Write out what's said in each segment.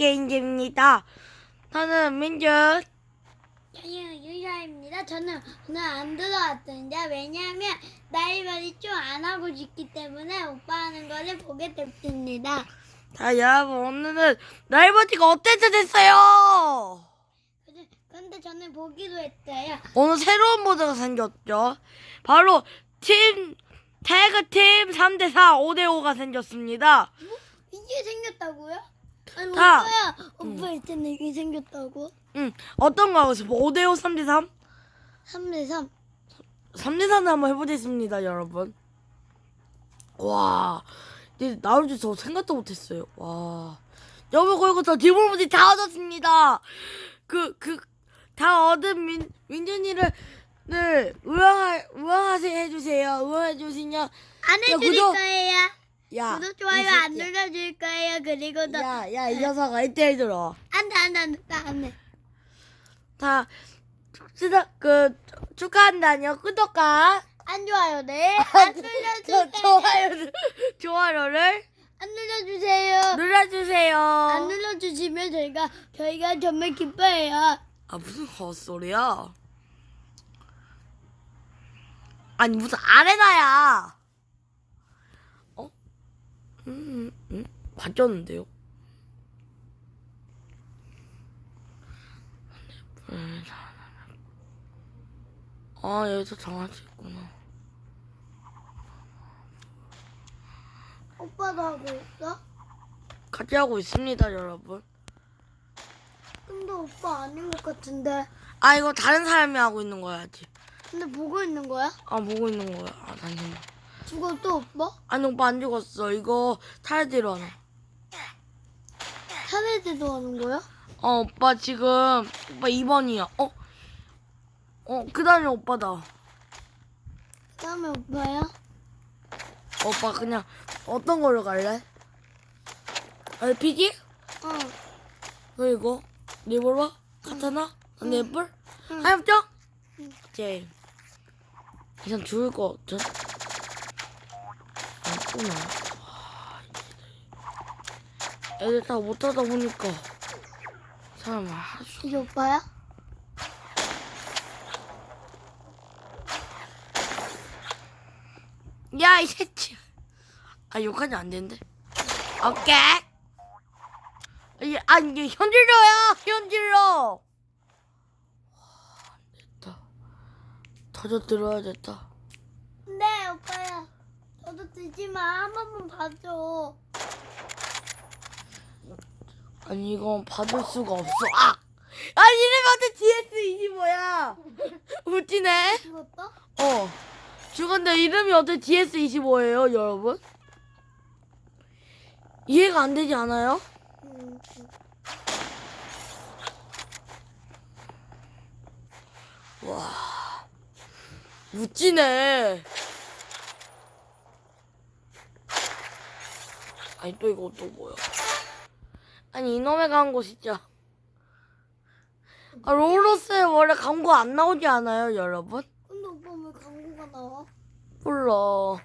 게임즈입니다. 저는 민준. 저는 유샤입니다. 저는 오늘 안 들어왔는데 왜냐하면 나이발이 좀 안 하고 있기 때문에 오빠 하는 거를 보게 됐습니다. 자, 여러분, 오늘은 날버티가 어땠어 됐어요? 그런데 저는 보기로 했어요. 오늘 새로운 모드가 생겼죠. 바로 팀, 태그팀 3대4, 5대5가 생겼습니다. 뭐? 이게 생겼다고요? 아니 자, 오빠야, 오빠 있잖아 이게 생겼다고. 응, 어떤 거 하고 싶어? 5대5, 3대3? 3대 3. 3대3을 한번 해보겠습니다, 여러분. 와, 이제 나올 줄 저 생각도 못했어요. 와. 여러분, 그리고 저 디볼분이 다 얻었습니다. 그, 그, 다 얻은 민, 민준이를, 늘, 응원하, 응원하세요 해주세요. 응원해주시면, 안 해줄 구독! 거예요. 야. 구독 좋아요 이 안 새끼야. 눌러줄 거예요. 그리고 너 야, 야, 이 녀석아, 이때 들어. 안돼 안돼 안돼 안돼. 다, 수다, 그, 축하한다뇨. 구독과, 안 좋아요 네. 안 눌러주세요. 저, 좋아요를, 좋아요를 안 눌러주세요. 눌러주세요. 안 눌러주시면 저희가 저희가 정말 기뻐해요. 아 무슨 헛소리야? 아니 무슨 아레나야? 어? 음, 음, 바뀌었는데요? 아 여기서 정할 수 있구나. 오빠도 하고 있어? 같이 하고 있습니다, 여러분. 근데 오빠 아닌 것 같은데. 아 이거 다른 사람이 하고 있는 거야지. 근데 보고 있는 거야? 아 보고 있는 거야. 아 잠시만. 죽었어 오빠? 아니 오빠 안 죽었어. 이거 탈지로 하나. 차례대도 하는 거야? 어, 오빠 지금 오빠 2번이야. 어? 어, 그다음에 오빠다. 그다음에 오빠야? 오빠 그냥 어떤 걸로 갈래? RPG? 어. 그리고 리볼버? 카타나? 하엽정? 응. 오케이. 이상 죽을 것 같아. 없구나. 와, 애들 다 못하다 보니까 사람 아주 이게 오빠야? 야, 이 새끼. 아, 욕하면 안 되는데. 오케이. 이, 아, 이게 현질러야, 현질러. 와, 안 됐다. 터져 들어야 됐다. 저도 들지 마. 한 번만 봐줘. 아니, 이건 받을 수가 없어. 아! 아, 이래봐도 DS25야. 웃기네. 죽었어? 어. 죽었는데 이름이 어떻게 DS25예요, 여러분? 이해가 안 되지 않아요? 응. 와, 웃지네. 아니 또 이거 또 뭐야? 아니 이놈의 광고 진짜. 아 롤러스에 원래 광고 안 나오지 않아요, 여러분? 근데 오빠 왜 광고가 나와? 몰라.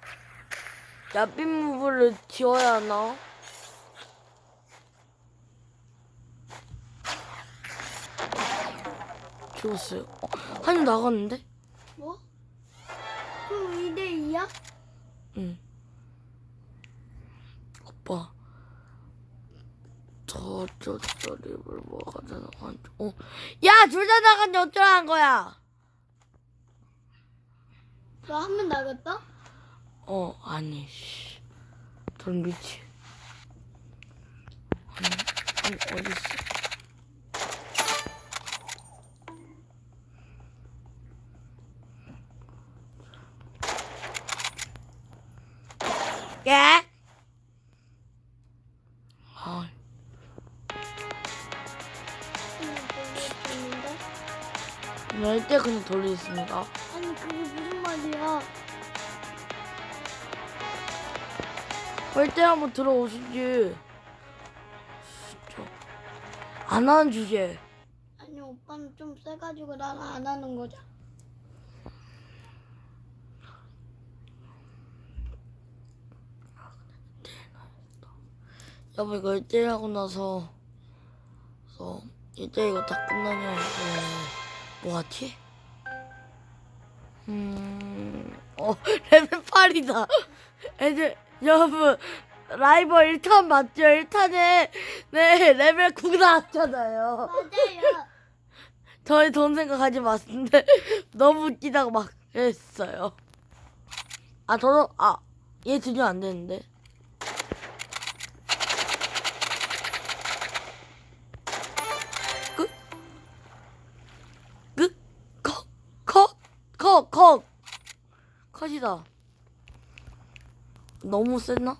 야빈 무브를 지워야 하나? 지웠어요. 어, 한이 나갔는데? 뭐? 그럼 2대 2야? 응. 오빠. 저, 저, 저, 립을 뭐가? 어. 야! 둘 다 나갔는데 어쩌라는 거야? 너 한 명 나갔다? 어, 아니, 씨. 전 미치. 아니, 아니, 어딨어? 예? 네, 때 그냥 돌리겠습니다. 아니 그게 무슨 말이야? 뺄때 한번 들어오시지. 진짜. 안 하는 주제. 아니 오빠는 좀 세가지고 나는 안 하는 거잖아. 여보 이거 1대1 하고 나서 그래서 이제 이거 다 끝나면 이제 뭐 하지? 음, 어, 레벨 8이다. 애들, 여러분, 라이벌 1탄 맞죠? 1탄에, 네, 레벨 9 나왔잖아요. 맞아요. 저희 돈 생각하지 마는데 너무 웃기다고 막 했어요. 아, 저도, 아, 얘 들리면 안 되는데. 컷? 컷? 컷이다. 너무 셌나?